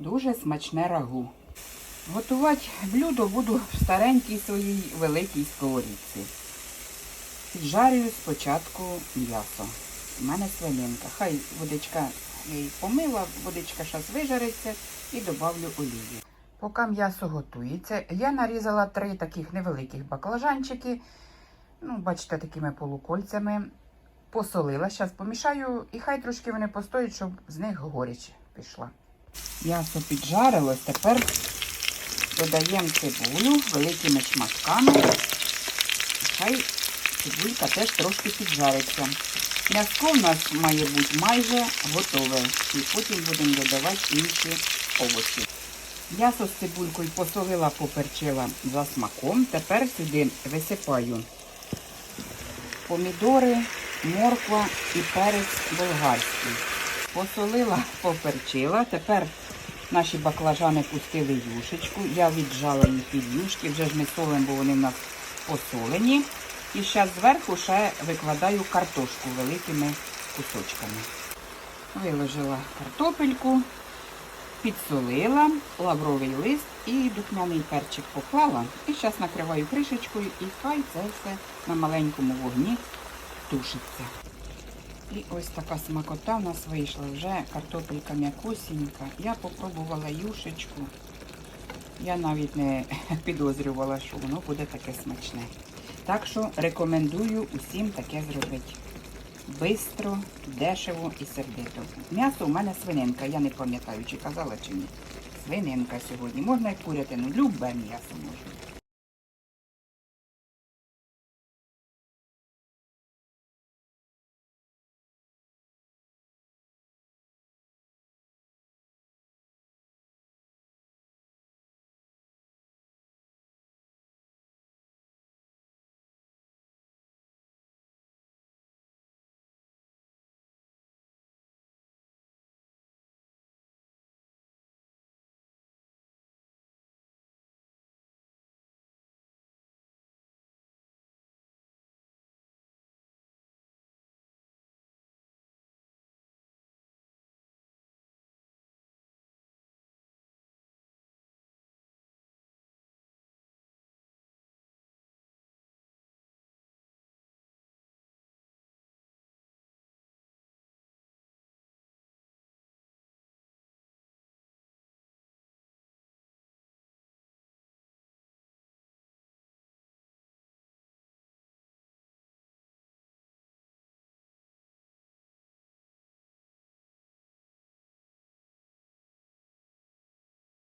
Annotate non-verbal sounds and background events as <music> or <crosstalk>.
Дуже смачне рагу. Готувати блюдо буду в старенькій своїй великій сковорідці. Піджарюю спочатку м'ясо. У мене свининка. Хай водичка її помила, водичка зараз вижариться і додавлю олію. Поки м'ясо готується, я нарізала три таких невеликих баклажанчики. Ну, бачите, такими полукольцями. Посолила, зараз помішаю і хай трошки вони постоять, щоб з них горіч пішла. М'ясо піджарилось, тепер додаємо цибулю великими шматками. Хай цибулька теж трошки піджариться. М'яско в нас має бути майже готове. І потім будемо додавати інші овочі. М'ясо з цибулькою посолила, поперчила за смаком. Тепер сюди висипаю помідори, морква і перець болгарський. Посолила, поперчила. Тепер наші баклажани пустили юшечку. Я віджала їх під юшки, вже ж не солимо, бо вони в нас посолені. І зараз зверху ще викладаю картошку великими кусочками. Виложила картопельку, підсолила, лавровий лист і духмяний перчик поклала. І зараз накриваю кришечкою і хай це все на маленькому вогні тушиться. І ось така смакота в нас вийшла. Вже картопелька м'якусінька. Я попробувала юшечку. Я навіть не <laughs> підозрювала, що воно буде таке смачне. Так що рекомендую усім таке зробити. Бистро, дешево і сердито. М'ясо у мене свининка, я не пам'ятаю, чи казала чи ні. Свининка сьогодні. Можна і курятину, любе м'ясо можна.